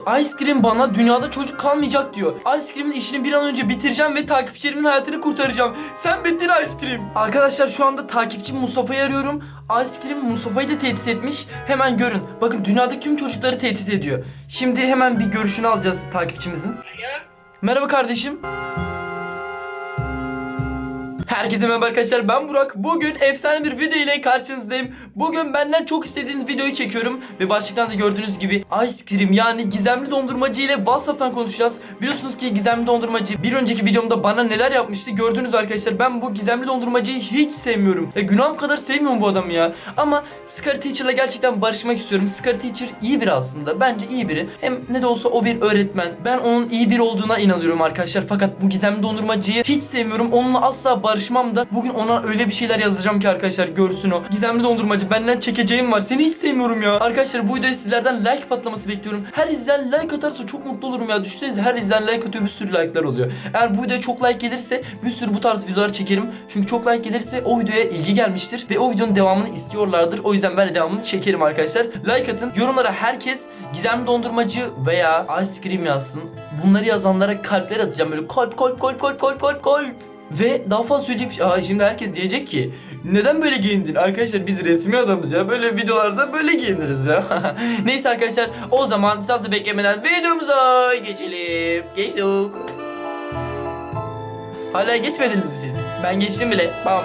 Ice Cream bana dünyada çocuk kalmayacak diyor. Ice Cream'in işini bir an önce bitireceğim ve takipçilerimin hayatını kurtaracağım. Sen bittin Ice Cream. Arkadaşlar şu anda takipçim Mustafa'yı arıyorum. Ice Cream Mustafa'yı da tehdit etmiş. Hemen görün. Bakın dünyadaki tüm çocukları tehdit ediyor. Şimdi hemen bir görüşünü alacağız takipçimizin. Merhaba kardeşim. Herkese merhaba arkadaşlar ben Burak. Bugün efsane bir video ile karşınızdayım. Bugün benden çok istediğiniz videoyu çekiyorum. Ve başlıktan da gördüğünüz gibi Ice Cream yani gizemli dondurmacı ile Whatsapp'tan konuşacağız. Biliyorsunuz ki gizemli dondurmacı bir önceki videomda bana neler yapmıştı gördünüz arkadaşlar. Ben bu gizemli dondurmacıyı hiç sevmiyorum. Ya günahım kadar sevmiyorum bu adamı ya. Ama Scary Teacher'la gerçekten barışmak istiyorum. Scary Teacher iyi biri aslında. Bence iyi biri. Hem ne de olsa o bir öğretmen. Ben onun iyi biri olduğuna inanıyorum arkadaşlar. Fakat bu gizemli dondurmacıyı hiç sevmiyorum. Onunla asla barışmam da. Bugün ona öyle bir şeyler yazacağım ki arkadaşlar görsün o. Gizemli dondurmacı benden çekeceğim var. Seni hiç sevmiyorum ya. Arkadaşlar bu videoya sizlerden like patlaması bekliyorum. Her izleyen like atarsa çok mutlu olurum ya. Düşünsenize her izleyen like atıyor bir sürü like'lar oluyor. Eğer bu videoya çok like gelirse bir sürü bu tarz videolar çekerim. Çünkü çok like gelirse o videoya ilgi gelmiştir ve o videonun devamını istiyorlardır. O yüzden ben de devamını çekerim arkadaşlar. Like atın. Yorumlara herkes gizemli dondurmacı veya ice cream yazsın. Bunları yazanlara kalpler atacağım böyle kalp kalp kalp kalp kalp kalp kalp. Ve daha fazla söyleyecek bir şey. Aa, şimdi herkes diyecek ki neden böyle giyindin? Arkadaşlar biz resmi adamız ya. Böyle videolarda böyle giyiniriz ya. Neyse arkadaşlar o zaman fazla beklemeden videomuza geçelim. Geçtik. Hala geçmediniz mi siz? Ben geçtim bile. Bam.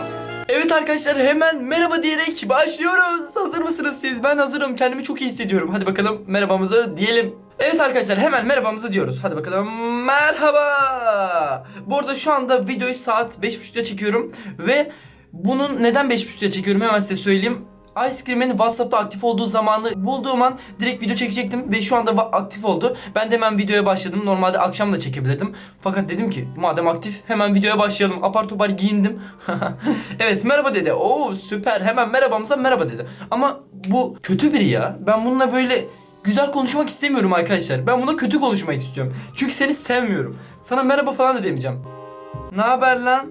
Evet arkadaşlar hemen merhaba diyerek başlıyoruz. Hazır mısınız siz? Ben hazırım. Kendimi çok iyi hissediyorum. Hadi bakalım merhabamızı diyelim. Evet arkadaşlar hemen merhabamızı diyoruz. Hadi bakalım merhaba. Bu arada şu anda videoyu saat 5.30'da çekiyorum ve bunun neden 5.30'da çekiyorum hemen size söyleyeyim. Ice Cream'in WhatsApp'ta aktif olduğu zamanı bulduğum an direkt video çekecektim ve şu anda aktif oldu. Ben de hemen videoya başladım. Normalde akşam da çekebilirdim. Fakat dedim ki madem aktif hemen videoya başlayalım. Apar topar giyindim. evet merhaba dedi. Oo süper. Hemen merhabamıza merhaba dedi. Ama bu kötü biri ya. Ben bununla böyle güzel konuşmak istemiyorum arkadaşlar. Ben buna kötü konuşmak istiyorum. Çünkü seni sevmiyorum. Sana merhaba falan da demeyeceğim. Ne haber lan?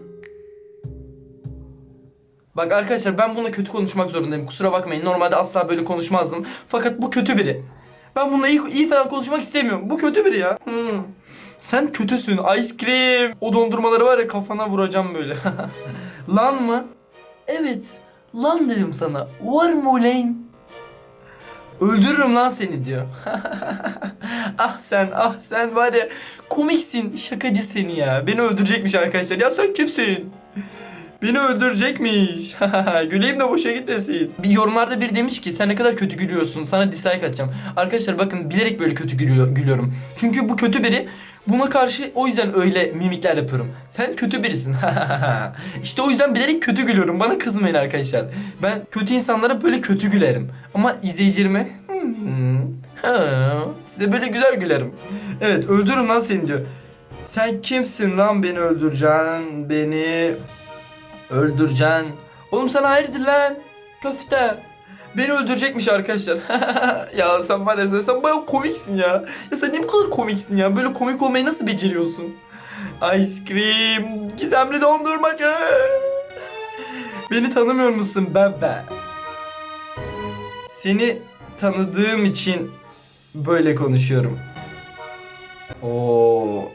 Bak arkadaşlar ben bununla kötü konuşmak zorundayım. Kusura bakmayın. Normalde asla böyle konuşmazdım. Fakat bu kötü biri. Ben bununla iyi, iyi falan konuşmak istemiyorum. Bu kötü biri ya. Hmm. Sen kötüsün. Ice cream. O dondurmaları var ya kafana vuracağım böyle. lan mı? Evet. Lan dedim sana. Var mı ulan? Öldürürüm lan seni diyor. ah sen ah sen var ya komiksin şakacı seni ya. Beni öldürecekmiş arkadaşlar. Ya sen kimsin? Beni öldürecekmiş. Güleyim de boşa gitmesin. Bir yorumlarda biri demiş ki sen ne kadar kötü gülüyorsun. Sana dislike atacağım. Arkadaşlar bakın bilerek böyle kötü gülüyor, gülüyorum. Çünkü bu kötü biri. Buna karşı o yüzden öyle mimikler yapıyorum. Sen kötü birisin. işte o yüzden bilerek kötü gülüyorum. Bana kızmayın arkadaşlar. Ben kötü insanlara böyle kötü gülerim. Ama izleyicilerime hmm, size böyle güzel gülerim. Evet öldürürüm lan seni diyor. Sen kimsin lan beni öldüreceksin? Beni Öldüreceksin. Oğlum sana hayırdır lan? Köfte. Beni öldürecekmiş arkadaşlar. ya sen var ya sen, sen bayağı komiksin ya. Ya sen niye bu kadar komiksin ya? Böyle komik olmayı nasıl beceriyorsun? Ice cream. Gizemli dondurmacı. Beni tanımıyor musun bebe? Seni tanıdığım için böyle konuşuyorum. Oo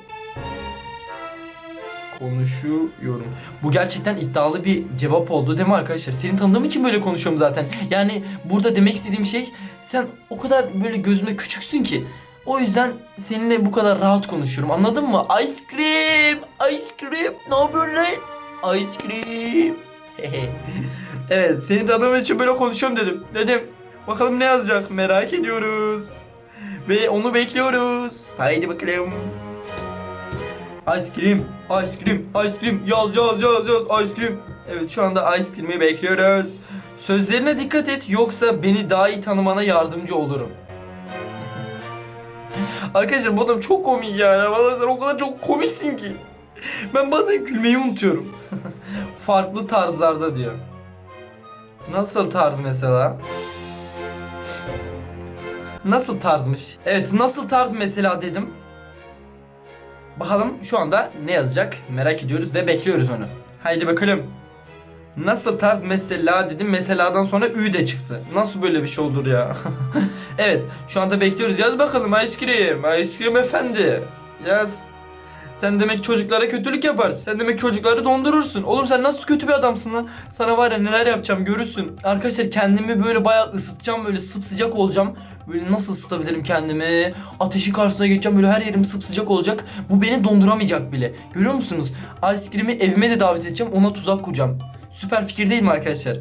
konuşuyorum. Bu gerçekten iddialı bir cevap oldu değil mi arkadaşlar? Seni tanıdığım için böyle konuşuyorum zaten. Yani burada demek istediğim şey sen o kadar böyle gözümde küçüksün ki. O yüzden seninle bu kadar rahat konuşuyorum. Anladın mı? Ice cream, ice cream. Ne yapıyorsun lan? Ice cream. evet, seni tanıdığım için böyle konuşuyorum dedim. Dedim. Bakalım ne yazacak merak ediyoruz. Ve onu bekliyoruz. Haydi bakalım. Ice cream, ice cream, ice cream. Yaz yaz yaz yaz ice cream. Evet şu anda ice cream'i bekliyoruz. Sözlerine dikkat et yoksa beni daha iyi tanımana yardımcı olurum. Arkadaşlar bu adam çok komik ya. Vallahi sen o kadar çok komiksin ki. Ben bazen gülmeyi unutuyorum. Farklı tarzlarda diyor. Nasıl tarz mesela? Nasıl tarzmış? Evet nasıl tarz mesela dedim. Bakalım şu anda ne yazacak merak ediyoruz ve bekliyoruz onu. Haydi bakalım. Nasıl tarz mesela dedim. Meseladan sonra ü de çıktı. Nasıl böyle bir şey olur ya? evet şu anda bekliyoruz. Yaz bakalım ice cream. Ice cream efendi. Yaz. Sen demek çocuklara kötülük yaparsın. Sen demek çocukları dondurursun. Oğlum sen nasıl kötü bir adamsın lan? Sana var ya neler yapacağım görürsün. Arkadaşlar kendimi böyle bayağı ısıtacağım. Böyle sıcak olacağım. Böyle nasıl ısıtabilirim kendimi? Ateşin karşısına geçeceğim. Böyle her yerim sıcak olacak. Bu beni donduramayacak bile. Görüyor musunuz? Ice cream'i evime de davet edeceğim. Ona tuzak kuracağım. Süper fikir değil mi arkadaşlar?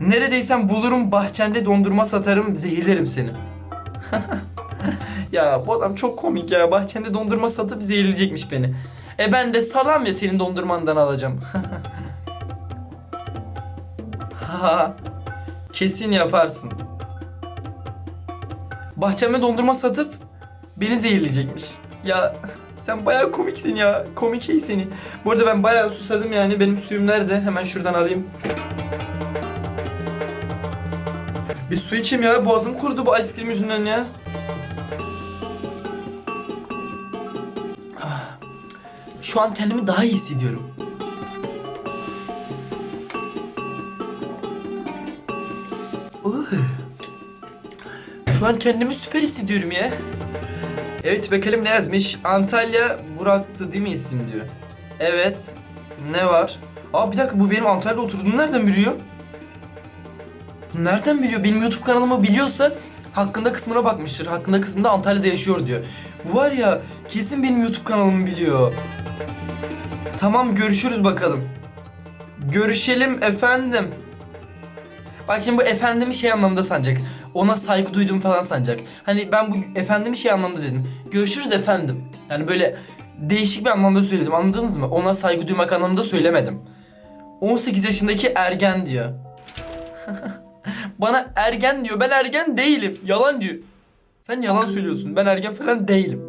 Neredeysen bulurum bahçende dondurma satarım zehirlerim seni. ya bu adam çok komik ya. Bahçende dondurma satıp zehirleyecekmiş beni. E ben de salam ya senin dondurmandan alacağım. Kesin yaparsın. Bahçeme dondurma satıp beni zehirleyecekmiş. Ya sen bayağı komiksin ya. Komik şey seni. Bu arada ben bayağı susadım yani. Benim suyum nerede? Hemen şuradan alayım. Bir su içeyim ya. Boğazım kurudu bu ice cream yüzünden ya. Ah. Şu an kendimi daha iyi hissediyorum. Uh. Şu an kendimi süper hissediyorum ya. Evet bakalım ne yazmış? Antalya Burak'tı değil mi isim diyor. Evet. Ne var? Aa bir dakika bu benim Antalya'da oturduğumu nereden biliyor? Nereden biliyor? Benim YouTube kanalımı biliyorsa hakkında kısmına bakmıştır. Hakkında kısmında Antalya'da yaşıyor diyor. Bu var ya kesin benim YouTube kanalımı biliyor. Tamam görüşürüz bakalım. Görüşelim efendim. Bak şimdi bu efendimi şey anlamda sanacak. Ona saygı duyduğum falan sanacak. Hani ben bu efendimi şey anlamda dedim. Görüşürüz efendim. Yani böyle değişik bir anlamda söyledim anladınız mı? Ona saygı duymak anlamında söylemedim. 18 yaşındaki ergen diyor. Bana ergen diyor. Ben ergen değilim. Yalancı. Sen yalan söylüyorsun. Ben ergen falan değilim.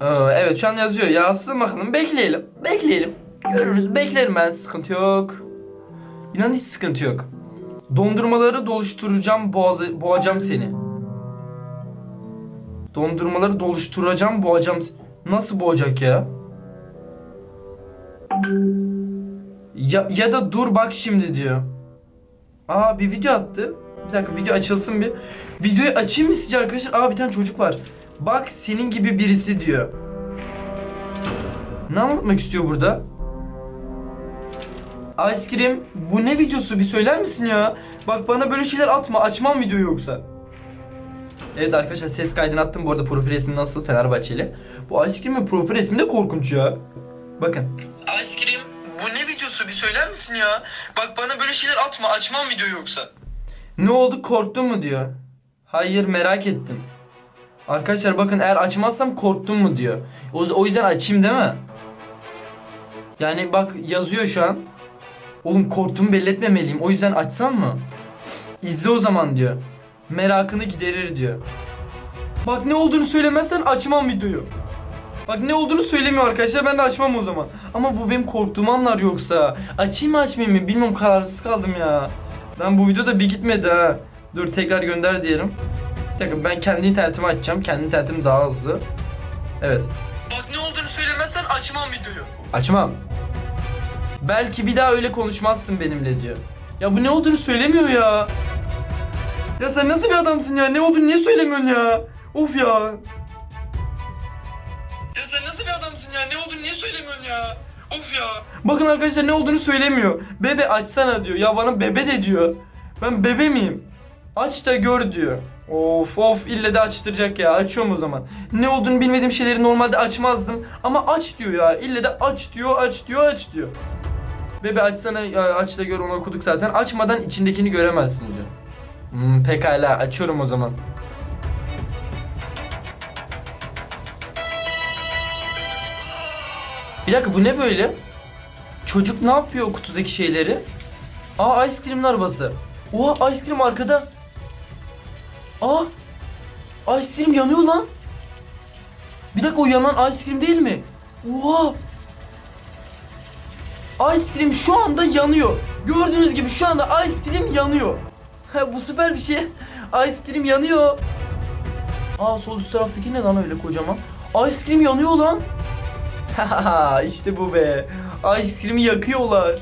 Aa, evet şu an yazıyor. Yazsın bakalım. Bekleyelim. Bekleyelim. Görürüz. Beklerim ben. Sıkıntı yok. İnan hiç sıkıntı yok. Dondurmaları doluşturacağım, boğazı, boğacağım seni. Dondurmaları doluşturacağım, boğacağım. Nasıl boğacak ya? Ya, ya da dur bak şimdi diyor. Aa bir video attı. Bir dakika video açılsın bir. Videoyu açayım mı sizce arkadaşlar? Aa bir tane çocuk var. Bak senin gibi birisi diyor. Ne anlatmak istiyor burada? Ice Cream bu ne videosu bir söyler misin ya? Bak bana böyle şeyler atma açmam videoyu yoksa. Evet arkadaşlar ses kaydını attım bu arada profil resmi nasıl Fenerbahçeli. Bu Ice Cream'in profil resmi de korkunç ya. Bakın. Ice Cream bu ne videosu bir söyler misin ya? Bak bana böyle şeyler atma açmam videoyu yoksa. Ne oldu korktun mu diyor. Hayır merak ettim. Arkadaşlar bakın eğer açmazsam korktun mu diyor. O, o yüzden açayım değil mi? Yani bak yazıyor şu an. Oğlum korktuğumu belli etmemeliyim. O yüzden açsam mı? İzle o zaman diyor. Merakını giderir diyor. Bak ne olduğunu söylemezsen açmam videoyu. Bak ne olduğunu söylemiyor arkadaşlar ben de açmam o zaman. Ama bu benim korktuğumu anlar yoksa. Açayım mı açmayayım mı bilmiyorum kararsız kaldım ya. Ben bu videoda bir gitmedi ha. Dur tekrar gönder diyelim. Bir dakika ben kendi internetimi açacağım. Kendi internetim daha hızlı. Evet. Bak ne olduğunu söylemezsen açmam videoyu. Açmam. Belki bir daha öyle konuşmazsın benimle diyor. Ya bu ne olduğunu söylemiyor ya. Ya sen nasıl bir adamsın ya? Ne olduğunu niye söylemiyorsun ya? Of ya. Ya sen nasıl bir adamsın ya? Ne olduğunu niye söylemiyorsun ya? Of ya. Bakın arkadaşlar ne olduğunu söylemiyor. Bebe açsana diyor. Ya bana bebe de diyor. Ben bebe miyim? Aç da gör diyor. Of of ille de açtıracak ya. Açıyorum o zaman. Ne olduğunu bilmediğim şeyleri normalde açmazdım. Ama aç diyor ya. İlle de aç diyor, aç diyor, aç diyor. Bebe açsana ya, aç da gör onu okuduk zaten. Açmadan içindekini göremezsin diyor. Hmm, pekala açıyorum o zaman. Bir dakika bu ne böyle? Çocuk ne yapıyor o kutudaki şeyleri? Aa ice cream'in arabası. Oha ice cream arkada. Aa ice cream yanıyor lan. Bir dakika o yanan ice cream değil mi? Oha. Ice cream şu anda yanıyor. Gördüğünüz gibi şu anda ice cream yanıyor. Ha, bu süper bir şey. Ice cream yanıyor. Aa sol üst taraftaki ne lan öyle kocaman? Ice cream yanıyor lan. İşte bu be. Ice Cream'i yakıyorlar.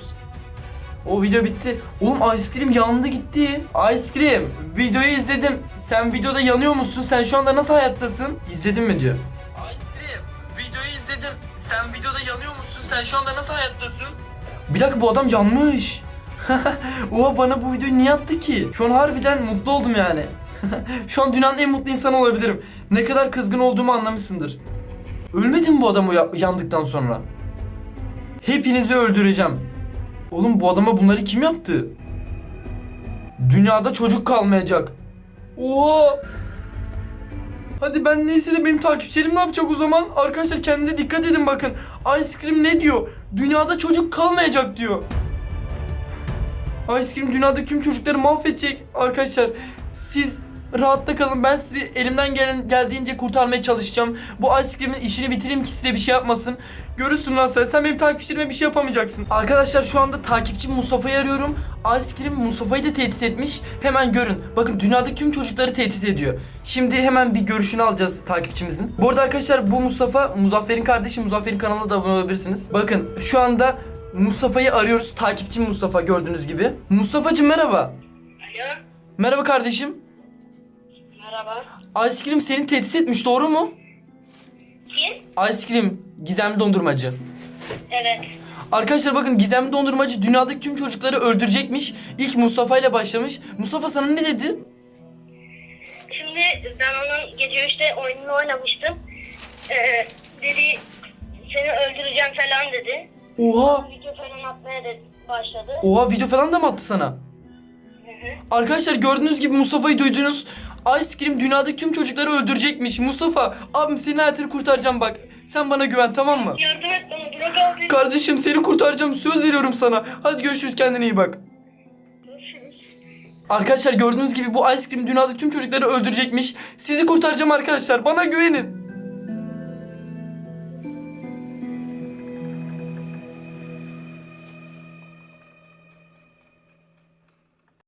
O video bitti. Oğlum Ice Cream yandı gitti. Ice Cream videoyu izledim. Sen videoda yanıyor musun? Sen şu anda nasıl hayattasın? İzledin mi diyor. Ice Cream videoyu izledim. Sen videoda yanıyor musun? Sen şu anda nasıl hayattasın? Bir dakika bu adam yanmış. Oha bana bu videoyu niye attı ki? Şu an harbiden mutlu oldum yani. Şu an dünyanın en mutlu insanı olabilirim. Ne kadar kızgın olduğumu anlamışsındır. Ölmedi mi bu adam yandıktan sonra? Hepinizi öldüreceğim. Oğlum bu adama bunları kim yaptı? Dünyada çocuk kalmayacak. Oha! Hadi ben neyse de benim takipçilerim ne yapacak o zaman? Arkadaşlar kendinize dikkat edin bakın. Ice Cream ne diyor? Dünyada çocuk kalmayacak diyor. Ice Cream dünyada tüm çocukları mahvedecek. Arkadaşlar siz rahatta kalın. Ben sizi elimden gelen geldiğince kurtarmaya çalışacağım. Bu Ice Cream'in işini bitireyim ki size bir şey yapmasın. Görürsün lan sen. Sen benim takipçilerime bir şey yapamayacaksın. Arkadaşlar şu anda takipçim Mustafa'yı arıyorum. Ice Cream Mustafa'yı da tehdit etmiş. Hemen görün. Bakın dünyadaki tüm çocukları tehdit ediyor. Şimdi hemen bir görüşünü alacağız takipçimizin. Bu arada arkadaşlar bu Mustafa Muzaffer'in kardeşi. Muzaffer'in kanalına da abone olabilirsiniz. Bakın şu anda Mustafa'yı arıyoruz. Takipçim Mustafa gördüğünüz gibi. Mustafa'cığım merhaba. Alo, Merhaba kardeşim. Merhaba. Ice Cream seni tehdit etmiş doğru mu? Kim? Ice Cream gizemli dondurmacı. Evet. Arkadaşlar bakın gizemli dondurmacı dünyadaki tüm çocukları öldürecekmiş. İlk Mustafa ile başlamış. Mustafa sana ne dedi? Şimdi ben onun gece 3'te oyununu oynamıştım. Ee, dedi seni öldüreceğim falan dedi. Oha! Video falan atmaya da başladı. Oha video falan da mı attı sana? Hı hı. Arkadaşlar gördüğünüz gibi Mustafa'yı duydunuz. Ice Cream dünyadaki tüm çocukları öldürecekmiş. Mustafa abim senin hayatını kurtaracağım bak. Sen bana güven tamam mı? Yardım et bana bırak abi. Kardeşim seni kurtaracağım söz veriyorum sana. Hadi görüşürüz kendine iyi bak. Görüşürüz. Arkadaşlar gördüğünüz gibi bu Ice Cream dünyadaki tüm çocukları öldürecekmiş. Sizi kurtaracağım arkadaşlar. Bana güvenin.